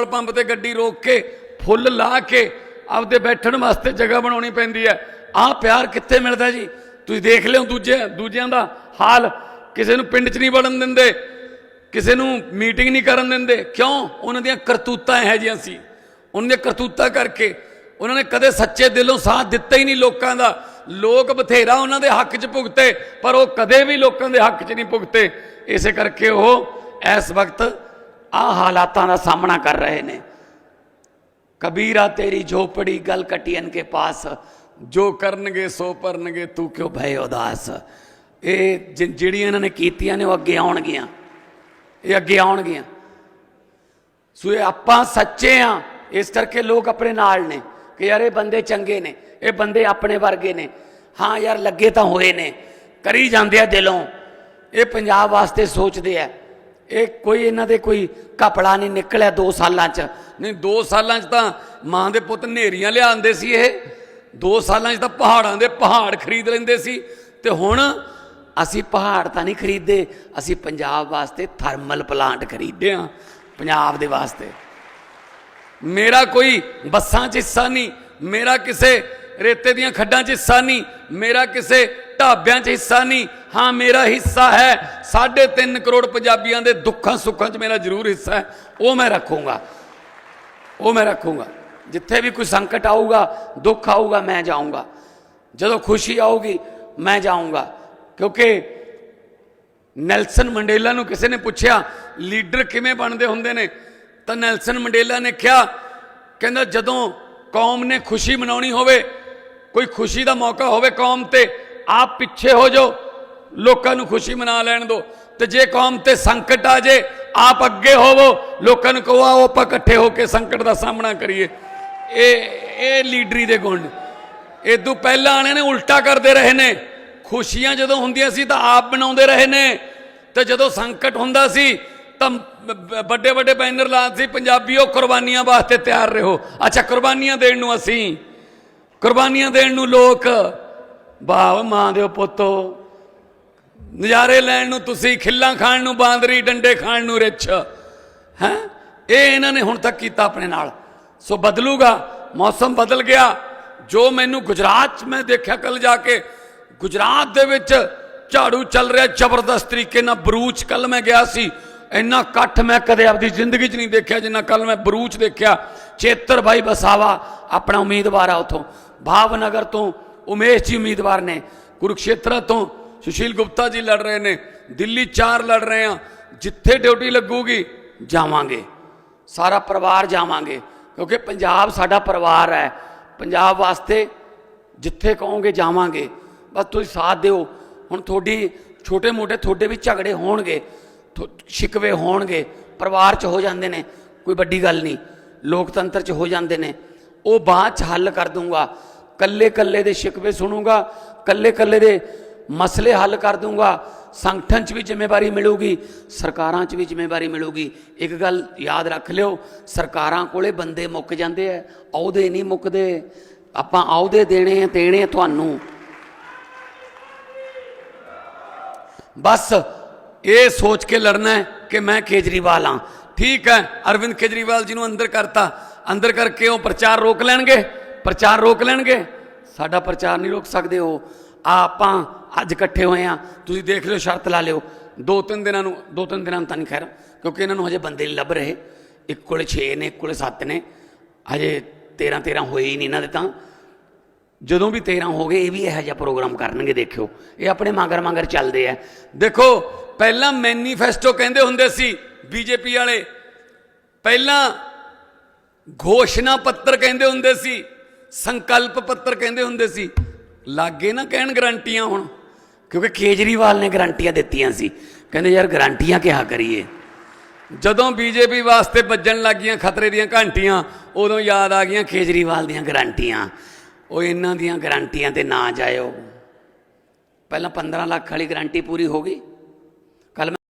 Petrol pump ਤੇ ਗੱਡੀ ਰੋਕ ਕੇ, ਫੁੱਲ ਲਾ ਕੇ ਆਪਦੇ ਬੈਠਣ ਵਾਸਤੇ ਜਗ੍ਹਾ ਬਣਾਉਣੀ ਪੈਂਦੀ ਹੈ। ਆਹ ਪਿਆਰ ਕਿੱਥੇ ਮਿਲਦਾ ਜੀ? ਤੁਸੀਂ ਦੇਖ ਲਿਓ ਦੂਜੇ, ਦੂਜਿਆਂ ਦਾ ਹਾਲ। ਕਿਸੇ ਨੂੰ ਪਿੰਡ 'ਚ ਨਹੀਂ ਵੜਨ ਦਿੰਦੇ, ਕਿਸੇ ਨੂੰ ਮੀਟਿੰਗ ਨਹੀਂ ਕਰਨ ਦਿੰਦੇ। ਕਿਉਂ? ਉਹਨਾਂ ਦੀਆਂ ਕਰਤੂਤਾਂ ਇਹੋ ਜਿਹੀਆਂ ਸੀ। ਉਹਨਾਂ ਦੀਆਂ ਕਰਤੂਤਾਂ ਕਰਕੇ ਉਹਨਾਂ ਨੇ ਕਦੇ ਸੱਚੇ ਦਿਲੋਂ ਸਾਥ ਦਿੱਤਾ ਹੀ ਨਹੀਂ ਲੋਕਾਂ ਦਾ। ਲੋਕ ਬਥੇਰਾ ਉਹਨਾਂ ਦੇ ਹੱਕ 'ਚ ਭੁਗਤੇ, ਪਰ ਉਹ ਕਦੇ ਵੀ ਲੋਕਾਂ ਦੇ ਹੱਕ 'ਚ ਨਹੀਂ ਭੁਗਤੇ। ਇਸੇ ਕਰਕੇ ਉਹ ਇਸ ਵਕਤ ਆ ਹਾਲਾਤਾਂ ਦਾ ਸਾਹਮਣਾ ਕਰ ਰਹੇ ਨੇ। ਕਬੀਰਾ, ਤੇਰੀ ਝੋਪੜੀ ਗਲ ਕਟਿयन ਕੇ ਪਾਸ। ਜੋ ਕਰਨਗੇ, ਸੋ ਪਰਨਗੇ ਤੂੰ ਕਿਉਂ ਭੈ ਉਦਾਸ? ਇਹ ਜਿਹੜੀਆਂ ਇਹਨਾਂ ਨੇ ਕੀਤੀਆਂ ਨੇ, ਉਹ ਅੱਗੇ ਆਉਣਗੀਆਂ। ਇਹ ਅੱਗੇ ਆਉਣਗੀਆਂ। ਸੋ ਇਹ ਆਪਾਂ ਸੱਚੇ ਆ। ਇਸ ਕਰਕੇ ਲੋਕ ਆਪਣੇ ਨਾਲ ਨੇ ਕਿ ਯਾਰ ਇਹ ਬੰਦੇ ਚੰਗੇ ਨੇ, ਇਹ ਬੰਦੇ ਆਪਣੇ ਵਰਗੇ ਨੇ। ਹਾਂ ਯਾਰ, ਲੱਗੇ ਤਾਂ ਹੋਏ ਨੇ। ਕਰੀ ਜਾਂਦੇ ਆ ਦਿਲੋਂ। ਇਹ ਪੰਜਾਬ ਵਾਸਤੇ ਸੋਚਦੇ ਆ। ਇਹ ਕੋਈ ਇਹਨਾਂ ਦੇ ਕੋਈ ਕਪੜਾ ਨਹੀਂ ਨਿਕਲਿਆ 2 ਸਾਲਾਂ 'ਚ। ਨਹੀਂ 2 ਸਾਲਾਂ 'ਚ ਤਾਂ ਮਾਂ ਦੇ ਪੁੱਤ ਨੇਰੀਆਂ ਲਿਆਉਂਦੇ ਸੀ ਇਹ। 2 ਸਾਲਾਂ 'ਚ ਤਾਂ ਪਹਾੜਾਂ ਦੇ ਪਹਾੜ ਖਰੀਦ ਲੈਂਦੇ ਸੀ। ਤੇ ਹੁਣ ਅਸੀਂ ਪਹਾੜ ਤਾਂ ਨਹੀਂ ਖਰੀਦਦੇ, ਅਸੀਂ ਪੰਜਾਬ ਵਾਸਤੇ ਥਰਮਲ ਪਲਾਂਟ ਖਰੀਦਦੇ ਆ ਪੰਜਾਬ ਦੇ ਵਾਸਤੇ। ਮੇਰਾ ਕੋਈ ਬੱਸਾਂ 'ਚ ਹਿੱਸਾ ਨਹੀਂ, ਮੇਰਾ ਕਿਸੇ ਰੇਤੇ ਦੀਆਂ ਖੱਡਾਂ 'ਚ ਹਿੱਸਾ ਨਹੀਂ, ਮੇਰਾ ਕਿਸੇ ਢਾਬਿਆਂ 'ਚ ਹਿੱਸਾ ਨਹੀਂ ਹਾਂ, ਮੇਰਾ ਹਿੱਸਾ ਹੈ। 3.5 ਕਰੋੜ ਪੰਜਾਬੀਆਂ ਦੇ ਦੁੱਖਾਂ ਸੁੱਖਾਂ 'ਚ ਮੇਰਾ ਜ਼ਰੂਰ ਹਿੱਸਾ ਹੈ। ਉਹ ਮੈਂ ਰੱਖੂੰਗਾ। ਉਹ ਮੈਂ ਰੱਖੂੰਗਾ। ਜਿੱਥੇ ਵੀ ਕੋਈ ਸੰਕਟ ਆਊਗਾ, ਦੁੱਖ ਆਊਗਾ, ਮੈਂ ਜਾਊਂਗਾ। ਜਦੋਂ ਖੁਸ਼ੀ ਆਊਗੀ, ਮੈਂ ਜਾਊਂਗਾ। ਕਿਉਂਕਿ ਨੈਲਸਨ ਮੰਡੇਲਾ ਨੂੰ ਕਿਸੇ ਨੇ ਪੁੱਛਿਆ, ਲੀਡਰ ਕਿਵੇਂ ਬਣਦੇ ਹੁੰਦੇ ਨੇ? ਤਾਂ ਨੈਲਸਨ ਮੰਡੇਲਾ ਨੇ ਕਿਹਾ, ਕਹਿੰਦਾ, ਜਦੋਂ ਕੌਮ ਨੇ ਖੁਸ਼ੀ ਮਨਾਉਣੀ ਹੋਵੇ, ਕੋਈ ਖੁਸ਼ੀ ਦਾ ਮੌਕਾ ਹੋਵੇ ਕੌਮ ਤੇ, ਆਪ ਪਿੱਛੇ ਹੋ ਜਾਓ। ਲੋਕਾਂ ਨੂੰ ਖੁਸ਼ੀ ਮਨਾ ਲੈਣ ਦਿਓ ਤੇ ਜੇ ਕੌਮ ਤੇ ਸੰਕਟ ਆ ਜੇ, ਆਪ ਅੱਗੇ ਹੋਵੋ। ਲੋਕਾਂ ਨੂੰ ਕਹੋ, ਆਓ ਆਪਾਂ ਇਕੱਠੇ ਹੋ ਕੇ ਸੰਕਟ ਦਾ ਸਾਹਮਣਾ ਕਰੀਏ। ਇਹ ਇਹ ਲੀਡਰੀ ਦੇ ਗੁਣ। ਇਹ ਤੋਂ ਪਹਿਲਾਂ ਆਣੇ ਨੇ ਉਲਟਾ ਕਰਦੇ ਰਹੇ ਨੇ। ਖੁਸ਼ੀਆਂ ਜਦੋਂ ਹੁੰਦੀਆਂ ਸੀ ਤਾਂ ਆਪ ਬਣਾਉਂਦੇ ਰਹੇ ਨੇ। ਤੇ ਜਦੋਂ ਸੰਕਟ ਹੁੰਦਾ ਸੀ, ਤਾਂ ਵੱਡੇ ਵੱਡੇ ਬੈਨਰ ਲਾਉਂਦੇ ਸੀ, ਪੰਜਾਬੀਓ ਕੁਰਬਾਨੀਆਂ ਵਾਸਤੇ ਤਿਆਰ ਰਹੋ। ਅੱਛਾ, ਕੁਰਬਾਨੀਆਂ ਦੇਣ ਨੂੰ ਅਸੀਂ। ਕੁਰਬਾਨੀਆਂ ਦੇਣ ਨੂੰ ਲੋਕ ਭਾਵ ਮਾਂ ਦੇ ਪੁੱਤੋ ਨਜ਼ਾਰੇ ਲੈਣ ਨੂੰ ਤੁਸੀਂ, ਖਿੱਲਾਂ ਖਾਣ ਨੂੰ, ਬਾਂਦਰੀ ਡੰਡੇ ਖਾਣ ਨੂੰ ਰਿੱਛ। ਹੈ? ਇਹ ਇਹਨਾਂ ਨੇ ਹੁਣ ਤੱਕ ਕੀਤਾ ਆਪਣੇ ਨਾਲ। ਸੋ ਬਦਲੂਗਾ, ਮੌਸਮ ਬਦਲ ਗਿਆ। ਜੋ ਮੈਨੂੰ ਗੁਜਰਾਤ 'ਚ ਮੈਂ ਦੇਖਿਆ ਕੱਲ ਜਾ ਕੇ, ਗੁਜਰਾਤ ਦੇ ਵਿੱਚ ਝਾੜੂ ਚੱਲ ਰਿਹਾ, ਜ਼ਬਰਦਸਤ ਤਰੀਕੇ ਨਾਲ ਬਰੂਚ ਕੱਲ ਮੈਂ ਗਿਆ ਸੀ। ਇੰਨਾ ਇਕੱਠ ਮੈਂ ਕਦੇ ਆਪਦੀ ਜ਼ਿੰਦਗੀ 'ਚ ਨਹੀਂ ਦੇਖਿਆ ਜਿੰਨਾ ਕੱਲ ਮੈਂ ਬਰੂਚ ਦੇਖਿਆ। ਚੇਤਰ ਭਾਈ ਬਸਾਵਾ, ਆਪਣਾ ਉਮੀਦਵਾਰ ਆ ਉਥੋਂ। ਭਾਵਨਗਰ ਤੋਂ ਉਮੇਸ਼ ਜੀ ਉਮੀਦਵਾਰ ਨੇ, ਕੁਰੂਕਸ਼ੇਤਰ ਤੋਂ ਸੁਸ਼ੀਲ ਗੁਪਤਾ ਜੀ ਲੜ ਰਹੇ ਨੇ, ਦਿੱਲੀ ਚਾਰ ਲੜ ਰਹੇ ਆ, ਜਿੱਥੇ ਡਿਊਟੀ ਲੱਗੂਗੀ ਜਾਵਾਂਗੇ, ਸਾਰਾ ਪਰਿਵਾਰ ਜਾਵਾਂਗੇ, ਕਿਉਂਕਿ ਪੰਜਾਬ ਸਾਡਾ ਪਰਿਵਾਰ ਹੈ, ਪੰਜਾਬ ਵਾਸਤੇ ਜਿੱਥੇ ਕਹੋਗੇ ਜਾਵਾਂਗੇ, ਬਸ ਤੁਸੀਂ ਸਾਥ ਦਿਓ, ਹੁਣ ਤੁਹਾਡੀ ਛੋਟੇ ਮੋਟੇ ਤੁਹਾਡੇ ਵੀ ਝਗੜੇ ਹੋਣਗੇ, ਥੋ- ਸ਼ਿਕਵੇ ਹੋਣਗੇ, ਪਰਿਵਾਰ 'ਚ ਹੋ ਜਾਂਦੇ ਨੇ, ਕੋਈ ਵੱਡੀ ਗੱਲ ਨਹੀਂ, ਲੋਕਤੰਤਰ 'ਚ ਹੋ ਜਾਂਦੇ ਨੇ, ਉਹ ਬਾਅਦ 'ਚ ਹੱਲ ਕਰ ਦੂੰਗਾ ਕੱਲੇ ਕੱਲੇ ਦੇ ਸ਼ਿਕਵੇ ਸੁਣੂਗਾ ਕੱਲੇ ਕੱਲੇ ਦੇ ਮਸਲੇ ਹੱਲ ਕਰ ਦੂੰਗਾ ਸੰਗਠਨ 'ਚ ਵੀ ਜ਼ਿੰਮੇਵਾਰੀ ਮਿਲੂਗੀ, ਸਰਕਾਰਾਂ 'ਚ ਵੀ ਜ਼ਿੰਮੇਵਾਰੀ ਮਿਲੂਗੀ। ਇੱਕ ਗੱਲ ਯਾਦ ਰੱਖ ਲਿਓ, ਸਰਕਾਰਾਂ ਕੋਲੇ ਬੰਦੇ ਮੁੱਕ ਜਾਂਦੇ ਐ, ਅਹੁਦੇ ਨਹੀਂ ਮੁੱਕਦੇ। ਆਪਾਂ ਅਹੁਦੇ ਦੇਣੇ ਆ ਦੇਣੇ ਤੁਹਾਨੂੰ। ਬਸ ਇਹ ਸੋਚ ਕੇ ਲੜਨਾ ਹੈ ਕਿ ਮੈਂ ਕੇਜਰੀਵਾਲ ਹਾਂ ਠੀਕ ਹੈ ਅਰਵਿੰਦ ਕੇਜਰੀਵਾਲ ਜੀ ਨੂੰ ਅੰਦਰ ਕਰਤਾ। ਅੰਦਰ ਕਰਕੇ ਉਹ ਪ੍ਰਚਾਰ ਰੋਕ ਲੈਣਗੇ। ਪ੍ਰਚਾਰ ਰੋਕ ਲੈਣਗੇ। ਸਾਡਾ ਪ੍ਰਚਾਰ ਨਹੀਂ ਰੋਕ ਸਕਦੇ ਉਹ। ਆਪਾਂ ਅੱਜ ਇਕੱਠੇ ਹੋਏ ਆ, ਤੁਸੀਂ ਦੇਖ ਲਿਓ, ਸ਼ਰਤ ਲਾ ਲਿਓ। ਦੋ ਤਿੰਨ ਦਿਨਾਂ ਨੂੰ, ਦੋ ਤਿੰਨ ਦਿਨਾਂ ਨੂੰ ਤਾਂ ਨਹੀਂ ਖੈਰ, ਕਿਉਂਕਿ ਇਹਨਾਂ ਨੂੰ ਹਜੇ ਬੰਦੇ ਨਹੀਂ ਲੱਭ ਰਹੇ। ਇੱਕ ਕੋਲੇ 6 ਨੇ, ਇੱਕ ਕੋਲੇ 7 ਨੇ। ਹਜੇ 13 13 ਹੋਏ ਹੀ ਨਹੀਂ ਇਹਨਾਂ ਦੇ ਤਾਂ। ਜਦੋਂ ਵੀ 13 ਹੋ ਗਏ, ਇਹ ਵੀ ਇਹੋ ਜਿਹਾ ਪ੍ਰੋਗਰਾਮ ਕਰਨਗੇ, ਦੇਖਿਓ। ਇਹ ਆਪਣੇ ਮਗਰ ਮਗਰ ਚੱਲਦੇ ਆ। ਦੇਖੋ, ਪਹਿਲਾਂ ਮੈਨੀਫੈਸਟੋ ਕਹਿੰਦੇ ਹੁੰਦੇ ਸੀ, ਬੀਜੇਪੀ ਵਾਲੇ, ਪਹਿਲਾਂ ਘੋਸ਼ਣਾ ਪੱਤਰ ਕਹਿੰਦੇ ਹੁੰਦੇ ਸੀ, ਸੰਕਲਪ ਪੱਤਰ ਕਹਿੰਦੇ ਹੁੰਦੇ ਸੀ। ਲਾਗੇ ਨਾ ਕਹਿਣ ਗਰੰਟੀਆਂ ਹੁਣ। ਕਿਉਂਕਿ ਕੇਜਰੀਵਾਲ ਨੇ ਗਰੰਟੀਆਂ ਦਿੱਤੀਆਂ ਸੀ। ਕਹਿੰਦੇ ਯਾਰ ਗਰੰਟੀਆਂ ਕਿਹਾ ਕਰੀਏ? ਜਦੋਂ ਬੀਜੇਪੀ ਵਾਸਤੇ ਵੱਜਣ ਲੱਗੀਆਂ ਖਤਰੇ ਦੀਆਂ ਘੰਟੀਆਂ, ਉਦੋਂ ਯਾਦ ਆ ਗਈਆਂ ਕੇਜਰੀਵਾਲ ਦੀਆਂ ਗਰੰਟੀਆਂ। ਉਹ ਇਹਨਾਂ ਦੀਆਂ ਗਰੰਟੀਆਂ ਤੇ ਨਾ ਜਾਇਓ। ਪਹਿਲਾਂ 15 ਲੱਖ ਵਾਲੀ ਗਰੰਟੀ ਪੂਰੀ ਹੋ ਗਈ।